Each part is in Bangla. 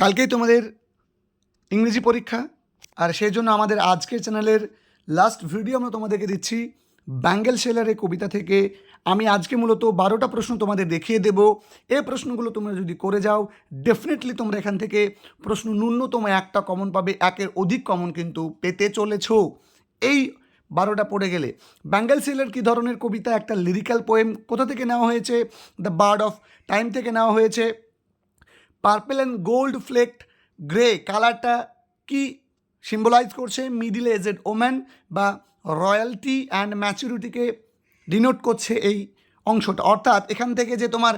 কালকেই তোমাদের ইংরেজি পরীক্ষা, আর সেই জন্য আমাদের আজকের চ্যানেলের লাস্ট ভিডিও আমরা তোমাদেরকে দিচ্ছি ব্যাঙ্গেল সেলারের কবিতা থেকে। আমি আজকে মূলত বারোটা প্রশ্ন তোমাদের দেখিয়ে দেব। এই প্রশ্নগুলো তোমরা যদি করে যাও ডেফিনেটলি তোমরা এখান থেকে প্রশ্ন ন্যূনতম একটা কমন পাবে, একের অধিক কমন কিন্তু পেতে চলেছো। এই বারোটা পড়ে গেলে, ব্যাঙ্গেল সেলার কী ধরনের কবিতা? একটা লিরিক্যাল পোয়েম কোথা থেকে নেওয়া হয়েছে? দ্য বার্ড অফ টাইম থেকে নেওয়া হয়েছে। Purple and gold flecked grey কালারটা কি সিম্বলাইজ করছে মিডিল এজেড ওম্যান বা রয়্যালটি অ্যান্ড ম্যাচুরিটিকে ডিনোট করছে এই অংশটা। অর্থাৎ এখান থেকে যে তোমার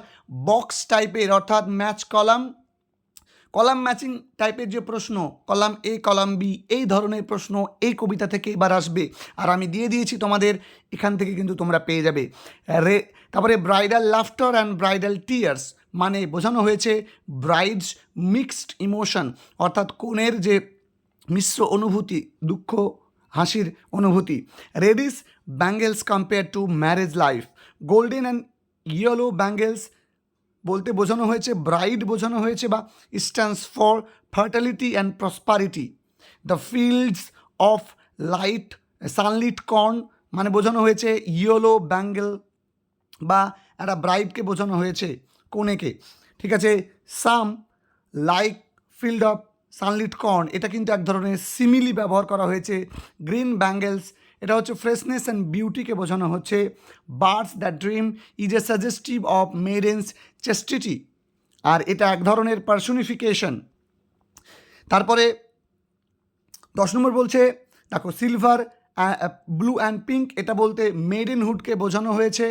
বক্স টাইপের অর্থাৎ ম্যাচ কলাম কলাম ম্যাচিং টাইপের যে প্রশ্ন, কলাম এ, কলাম বি, এই ধরনের প্রশ্ন এই কবিতা থেকে এবার আসবে। আর আমি দিয়ে দিয়েছি তোমাদের, এখান থেকে কিন্তু তোমরা পেয়ে যাবে। রে, তারপরে bridal laughter and bridal tears মানে বোঝানো হয়েছে ব্রাইডস মিক্সড ইমোশন অর্থাৎ কনের যে মিশ্র অনুভূতি, দুঃখ, হাসির অনুভূতি। Red is bangles compare to marriage life golden and yellow bangles বলতে বোঝানো হয়েছে ব্রাইড বোঝানো হয়েছে বা stands for fertility and prosperity the fields of light sunlit corn মানে বোঝানো হয়েছে ইয়েলো ব্যাঙ্গেল বা একটা ব্রাইডকে বোঝানো হয়েছে কনেকে। ঠিক আছে some like field of sunlit corn এটা কিন্তু এক ধরনের সিমিলি ব্যবহার করা হয়েছে। গ্রিন ব্যাঙ্গেলস এটা হচ্ছে ফ্রেশনেস অ্যান্ড বিউটিকে বোঝানো হচ্ছে। Birds the dream is a suggestive of maidens chastity আর এটা এক ধরনের পার্সোনিফিকেশন তারপরে দশ নম্বর বলছে, দেখো সিলভার ব্লু অ্যান্ড পিঙ্ক এটা বলতে মেডেনহুডকে বোঝানো হয়েছে।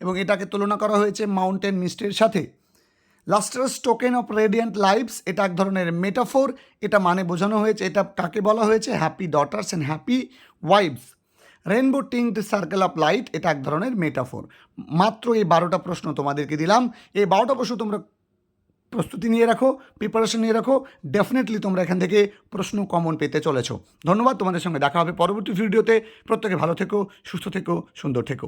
এবং এটাকে তুলনা করা হয়েছে মাউন্টেন মিস্টের সাথে। Lustres token of radiant lives, এটা এক ধরনের মেটাফোর, এটা মানে বোঝানো হয়েছে, এটা কাকে বলা হয়েছে? Happy daughters and happy wives rainbow tinged circle of light এটা এক ধরনের মেটাফোর। মাত্র এই বারোটা প্রশ্ন তোমাদেরকে দিলাম। এই বারোটা প্রশ্ন তোমরা প্রস্তুতি নিয়ে রাখো প্রিপারেশন নিয়ে রাখো ডেফিনেটলি তোমরা এখান থেকে প্রশ্ন কমন পেতে চলেছ। ধন্যবাদ, তোমাদের সঙ্গে দেখা হবে পরবর্তী ভিডিওতে। প্রত্যেকে ভালো থেকো, সুস্থ থেকো, সুন্দর থেকো।